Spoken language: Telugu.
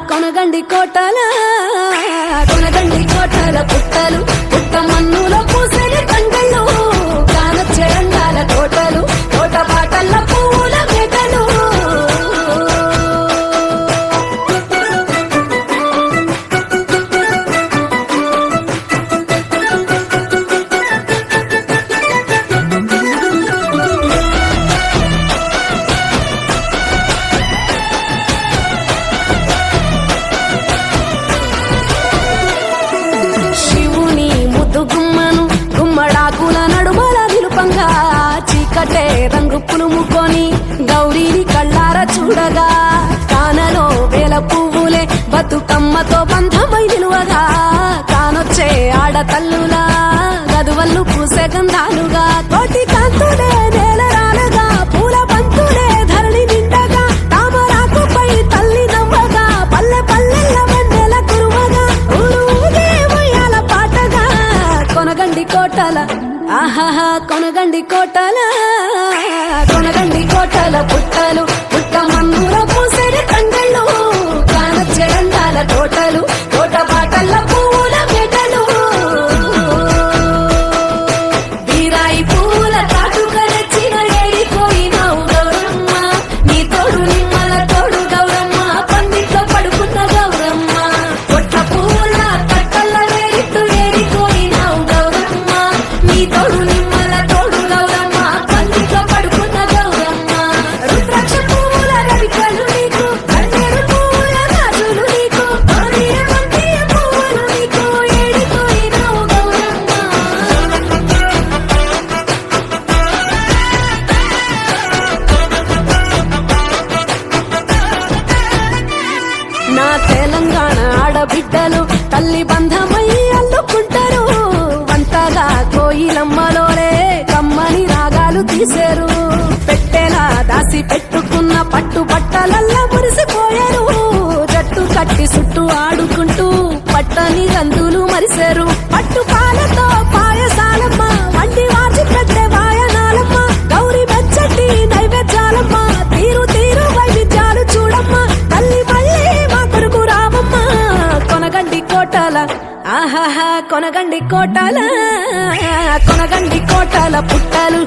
కొనగండి కోటల కొనగండి కోటల పుట్టలు పుట్ట మన్నులో చూడగా కానలో వేల పువ్వులే బతుకమ్మతో బంధమై నిలువగా. కానొచ్చే ఆడతల్లులా గదువల్లు పూసే గంధాలుగా కోటి కాంతులే నేల రాలుగా పూల పంతుడే ధరణి నిండగా. తామరాకుపై తల్లి నమ్మగా పల్లె పల్లెల వెన్నెల కురువగా. ఊరు ఉయ్యాల పాటగా. కొనగండి కోటల ఆహాహా కొనగండి కోటల. కొనగండి కోటల పుట్టలు తోటలు తోట బాటల్ల తల్లి బంధమై అల్లుకుంటారు. వంటగా కోయిలమ్మలోనే కమ్మని రాగాలు తీశారు పెట్టేలా దాసి పెట్టుకున్న పట్టు బట్టలల్లా మురిసిపోయారు. జట్టు కట్టి చుట్టూ ఆడుకుంటూ పట్టని రందులు మరిశారు పట్టు పాలతో కొనగండి కోటాల కొనగండి కోటాల పుట్టాలు.